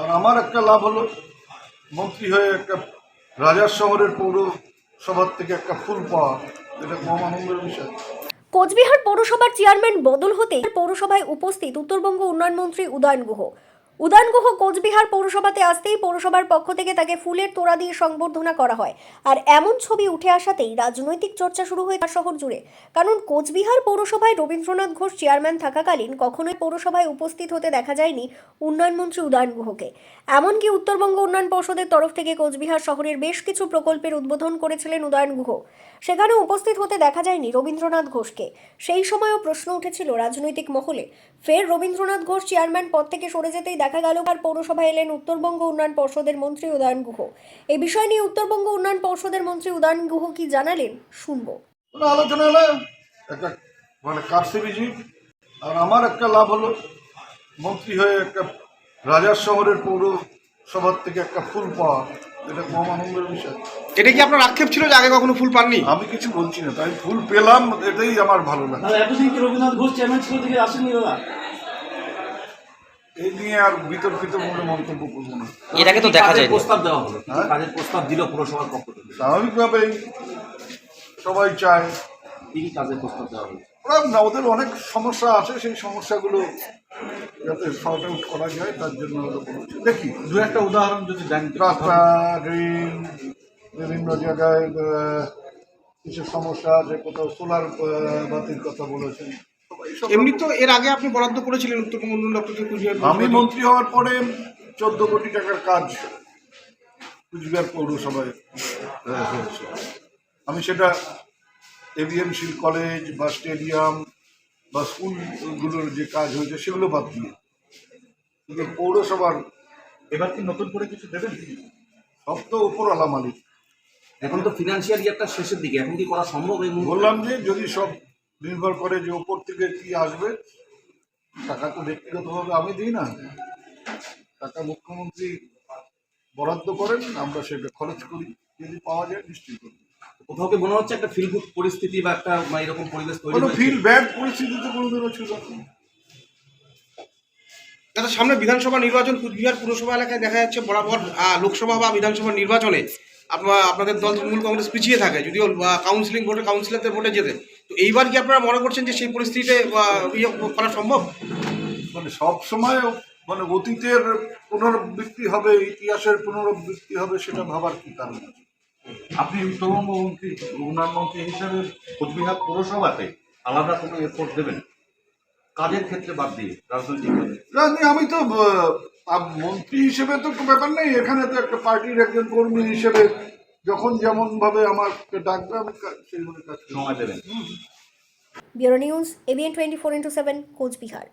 আর আমার একটা লাভ হলো, মন্ত্রী হয়ে একটা রাজার শহরের পৌরসভার থেকে একটা ফুল পাওয়া এটা কম আনন্দের বিষয়। কোচবিহার পৌরসভার চেয়ারম্যান বদল হতে পৌরসভায় উপস্থিত উত্তরবঙ্গ উন্নয়ন মন্ত্রী উদয়ন গুহ। উদয়ন গুহ কোচবিহার পৌরসভাতে আসতেই পৌরসভার পক্ষ থেকে তাকে ফুলের তোড়া দিয়ে সংবর্ধনা করা হয়। আর এমন ছবি উঠে আসাতেই রাজনৈতিক চর্চা শুরু হয় শহর জুড়ে। কারণ কোচবিহার পৌরসভায় রবীন্দ্রনাথ ঘোষ চেয়ারম্যান থাকাকালীন কখনোই পৌরসভায় উপস্থিত হতে দেখা যায়নি উন্নয়ন মন্ত্রী উদয়ন গুহকে এমনকি উত্তরবঙ্গ উন্নয়ন পর্ষদের তরফ থেকে কোচবিহার শহরের বেশ কিছু প্রকল্পের উদ্বোধন করেছিলেন উদয়ন গুহ সেখানে উপস্থিত হতে দেখা যায়নি রবীন্দ্রনাথ ঘোষকে। সেই সময়ও প্রশ্ন উঠেছিল রাজনৈতিক মহলে। ফের রবীন্দ্রনাথ ঘোষ চেয়ারম্যান পদ থেকে সরে যেতেই দেখা গেল আর পৌরসভায় এলেন উত্তরবঙ্গ উন্নয়ন পর্ষদের মন্ত্রী উদয়ন গুহ। এই বিষয় নিয়ে উত্তরবঙ্গ উন্নয়ন পর্ষদের মন্ত্রী উদয়ন গুহ কি জানালেন, শুনব। আলোচনা হলে? একটা মানে আর আমার একটা লাভ হলো, মন্ত্রী হয়ে একটা রাজার শহরের পৌরসভার থেকে একটা ফুল পাওয়া। এটা কম আনন্দের বিষয়। এটা কি আপনার আক্ষেপ ছিল যে আগে কখনো ফুল পাননি? আমি কিছু বলছি না তাই ফুল পেলাম এটাই আমার ভালো লাগে। এতদিন কি রবীন্দ্রনাথ ঘোষ চেয়ারম্যান ছিল থেকে আসেননি দাদা? এই নিয়ে আর বিতর্কিত মনে মন্তব্য করব না। এর আগে তো দেখা কাজের প্রস্তাব দেওয়া হলো। হ্যাঁ? কাজের প্রস্তাব দিল পুরসভার পক্ষ থেকে। স্বাভাবিকভাবেই সবাই চায়। কি কি কাজের প্রস্তাব দেওয়া হলো। ওরা না ওদের অনেক সমস্যা আছে সেই সমস্যাগুলো যাতে শর্ট আউট করা যায় তার জন্য দেখি দু একটা উদাহরণ যদি দেন রাস্তা ড্রেন বিভিন্ন জায়গায় কিছু সমস্যা আছে কোথাও সোলার বাতির কথা বলেছেন। সবাই এমনি তো এর আগে আপনি বরাদ্দ করেছিলেন উত্তরবঙ্গ উন্নয়ন দপ্তর কুচবিহার আমি মন্ত্রী হওয়ার পরে চোদ্দ কোটি টাকার কাজ কুচবিহার পৌরসভায় হয়েছে। আমি সেটা এভিএমসি কলেজ বা স্টেডিয়াম বা স্কুলগুলোর যে কাজ হয়েছে সেগুলো বাদ দিয়ে। কিন্তু পৌরসভার এবার কি নতুন করে কিছু দেবেন? সব তো উপরওয়ালা মালিক। এখন তো ফিনান্সিয়াল ইয়ারটা শেষের দিকে এখন কি করা সম্ভব এই বললাম যে যদি সব নির্ভর করে যে ওপর থেকে কি আসবে টাকা তো ব্যক্তিগতভাবে আমি দিই না। টাকা মুখ্যমন্ত্রী বরাদ্দ করেন আমরা সেটা খরচ করি। যদি পাওয়া যায় নিশ্চয়ই করি কোথাও কি মনে হচ্ছে একটা ফিল গুড পরিস্থিতি বা একটা এরকম পরিবেশ তৈরি কোনো? ফিল ব্যাড পরিস্থিতিতে কোনোদিনও ছিল দাদা সামনে বিধানসভা নির্বাচন কুচবিহার পুরসভা এলাকায় দেখা যাচ্ছে বরাবর লোকসভা বা বিধানসভা নির্বাচনে আপনার আপনাদের দল তৃণমূল কংগ্রেস পিছিয়ে থাকে যদিও কাউন্সিলিং ভোটে কাউন্সিলরদের ভোটে যেতে। তো এইবার কি আপনারা মনে করছেন যে সেই পরিস্থিতিতে ইয়ে করা সম্ভব? মানে সব সময় মানে অতীতের পুনরাবৃত্তি হবে ইতিহাসের পুনরাবৃত্তি হবে সেটা ভাবার কি কারণ আছে? আপনি উত্তরবঙ্গ মন্ত্রী উন্নয়ন মন্ত্রী হিসেবে কোচবিহার পৌরসভাতে আলাদা কোনো এফোর্ট দেবেন? কাজের ক্ষেত্রে বাদ দিয়ে রাজনৈতিক রাজনী আমি তো মন্ত্রী হিসেবে তো ব্যাপার নেই। এখানে তো একটা পার্টির একজন কর্মী হিসেবে যখন যেমন ভাবে আমাকে ডাকবে আমি সেইভাবে কাজ। সময় দেবেন। Bureau news ABN twenty four into seven Coochbehar.